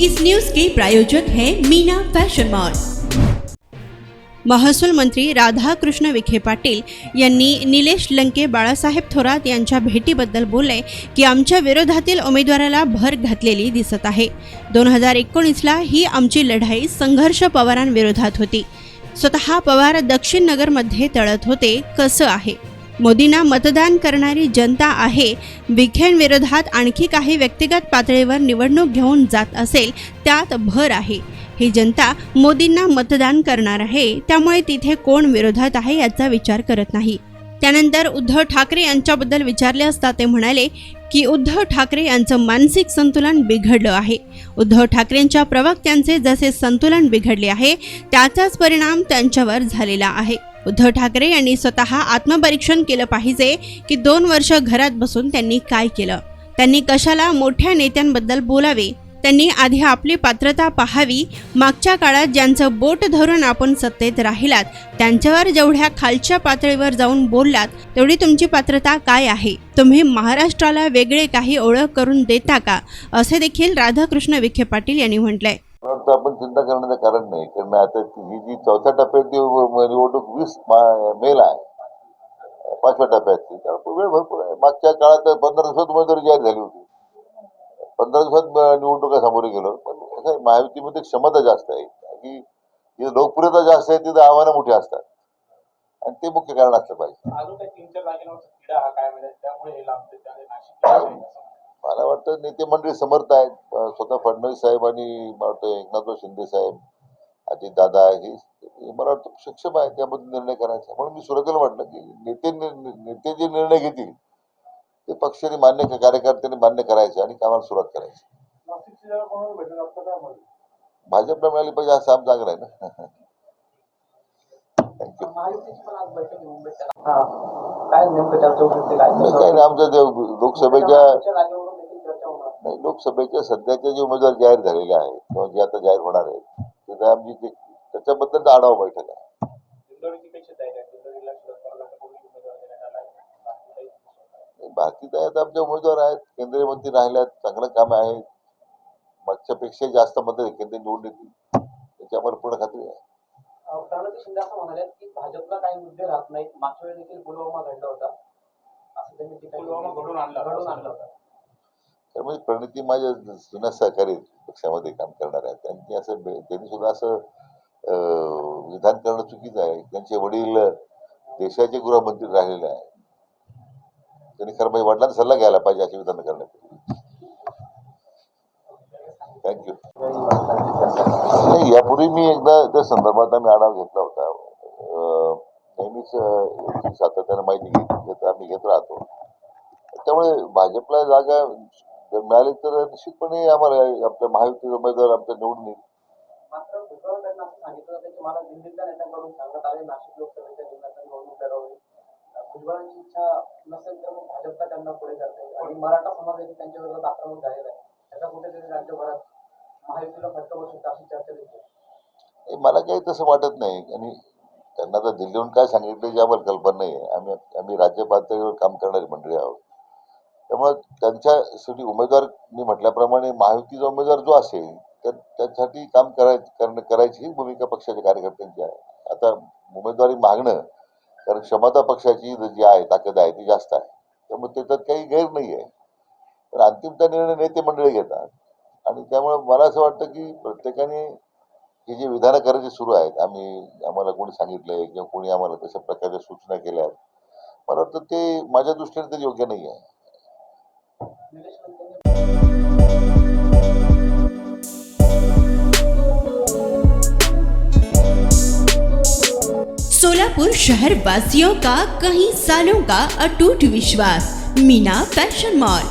इस news के प्रायोजक है Meena fashion mall. महसूल मंत्री राधाकृष्ण विखे पाटील यांनी निलेश लंके बाळासाहेब थोरात यांच्या भेटीबद्दल बोलले की आमच्या विरोधातील उमेदवाराला भर घातलेली दिसत आहे. दोन हजार एकोणीसला ही आमची लढाई संघर्ष पवारांविरोधात होती. स्वतः पवार दक्षिण नगरमध्ये तळत होते कसं आहे? मोदींना मतदान करणारी जनता आहे. विखेंविरोधात आणखी काही व्यक्तिगत पातळीवर निवडणूक घेऊन जात असेल त्यात भर आहे. ही जनता मोदींना मतदान करणार आहे त्यामुळे तिथे कोण विरोधात आहे याचा विचार करत नाही. त्यानंतर उद्धव ठाकरे यांच्याबद्दल विचारले असता ते म्हणाले की उद्धव ठाकरे यांचं मानसिक संतुलन बिघडलं आहे. उद्धव ठाकरेंच्या प्रवक्त्यांचे जसे संतुलन बिघडले आहे त्याचाच परिणाम त्यांच्यावर झालेला आहे. उद्धव ठाकरे यांनी स्वतः आत्मपरीक्षण केलं पाहिजे की दोन वर्ष घरात बसून त्यांनी काय केलं? त्यांनी कशाला मोठ्या नेत्यांबद्दल बोलावे? त्यांनी आधी आपली पात्रता पाहावी. मागच्या काळात ज्यांचं बोट धरून आपण सत्तेत राहिलात त्यांच्यावर जेवढ्या खालच्या पातळीवर जाऊन बोललात तेवढी तुमची पात्रता काय आहे? तुम्ही महाराष्ट्राला वेगळे काही ओळख करून देता का? असे देखील राधाकृष्ण विखे पाटील यांनी म्हटलंय. मला आपण चिंता करण्याचं कारण नाही. कारण आता ही जी चौथ्या टप्प्यातली निवडणूक वीस मेल मेला आहे. पाचव्या टप्प्याची. त्यामुळे वेळ भरपूर आहे. मागच्या काळात पंधरा दिवसात उमेदवारी जाहीर झाली होती. पंधरा दिवसात निवडणुका सामोरे गेलो. पण कसं महायुतीमध्ये क्षमता जास्त आहे. की जिथे लोकप्रियता जास्त आहे तिथे आव्हानं मोठी असतात. आणि ते मुख्य कारण असलं पाहिजे. वाटतं नेते मंडळी समर्थ आहेत. स्वतः फडणवीस साहेब आणि वाटतं एकनाथराव शिंदे साहेब अजित दादा हे मला वाटतं सक्षम आहे त्याबद्दल निर्णय करायचा. म्हणून मी सुरुवातीला म्हटलं की नेते नेते जे निर्णय घेतील ते पक्षाने मान्य कार्यकर्त्यांनी मान्य करायचे आणि कामाला सुरुवात करायची. भाजपला मिळाली पाहिजे हा साम चांगला आहे ना? काय आमच्या लोकसभेच्या लोकसभेच्या सध्याचे जे उमेदवार जाहीर झालेले आहेत किंवा जे आता जाहीर होणार आहेत ते आमची ते त्याच्याबद्दल आढावा बैठक आहे. दिंडोरीची कशी तयारी आहे दिंडोरीला शरद पवारला कोणी उमेदवार देण्यात आला आहे बाकी काही बाकी काय आता आमचे उमेदवार आहेत केंद्रीय मंत्री राहिल्यात चांगलं काम आहे. मागच्यापेक्षा जास्त मतं केंद्र निवडून येतील. त्याची आम्हाला पूर्ण खात्री आहे. अं, प्रणिती शिंदे असं म्हणाले की भाजपला काही मुद्दे राहत नाहीत. मागच्या वेळी देखील पुलवामा घडला होता. असं त्यांनी. पुलवामा घडवून आणला. घडवून आणला होता. तर म्हणजे प्रणिती माझ्या जुन्या सहकारी पक्षामध्ये काम करणार आहेत त्यांनी असं त्यांनी सुद्धा असं विधान करणं चुकीचं आहे. त्यांचे वडील देशाचे गृहमंत्री राहिलेले आहे त्यांनी खरं म्हणजे वडिलांना सल्ला घ्यायला पाहिजे अशी विधान करण्यापूर्वी थँक्यू नाही यापूर्वी मी एकदा त्या संदर्भात आम्ही आढावा घेतला होता. नेहमीच अं, सातत्यानं माहिती घेत आम्ही घेत राहतो. त्यामुळे भाजपला जागा जर मिळाली तर निश्चितपणे आम्हाला आपल्या महायुतीचे उमेदवार आमच्या निवडून येईल. मला निवडणूक मला काही तसं वाटत नाही. आणि त्यांना तर दिल्लीहून काय सांगितलं आम्हाला कल्पना नाही आहे आम्ही आम्ही राज्य पातळीवर काम करणारी मंडळी आहोत. त्यामुळे त्यांच्यासाठी उमेदवार मी म्हटल्याप्रमाणे महायुतीचा उमेदवार जो असेल तर त्यासाठी काम कराय करणं करायची ही भूमिका पक्षाच्या कार्यकर्त्यांची आहे. आता उमेदवारी मागणं कारण क्षमता पक्षाची जी आहे ताकद आहे ती जास्त आहे. त्यामुळे त्याच्यात काही गैर नाही आहे पण अंतिमता निर्णय नेते मंडळी घेतात. आणि त्यामुळे मला असं वाटतं की प्रत्येकाने हे जे विधानं करायची सुरू आहेत आम्ही आम्हाला कोणी सांगितलंय किंवा कोणी आम्हाला तशा प्रकारच्या सूचना केल्या आहेत मला वाटतं ते माझ्या दृष्टीने ते योग्य नाही आहे सोलापुर शहर वासियों का कई सालों का अटूट विश्वास, मीना फ़ैशन मॉल।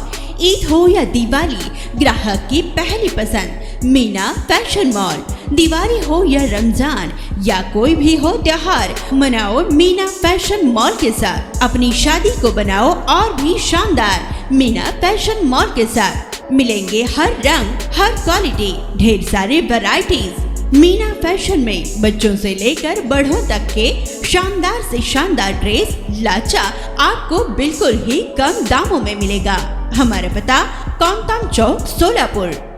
ईद हो या दिवाली, ग्राहक की पहली पसंद, मीना फ़ैशन मॉल। दिवाली हो या रमज़ान, या कोई भी हो त्योहार, मनाओ मीना फ़ैशन मॉल के साथ। अपनी शादी को बनाओ और भी शानदार। मीना फ़ैशन मॉल के साथ। मिलेंगे हर रंग, हर क्वालिटी, ढेर सारे वैरायटीज मीना फ़ैशन में बच्चों से लेकर बड़ों तक के शानदार से शानदार ड्रेस लाचा आपको बिल्कुल ही कम दामों में मिलेगा। हमारा पता कौन चौक, सोलापुर।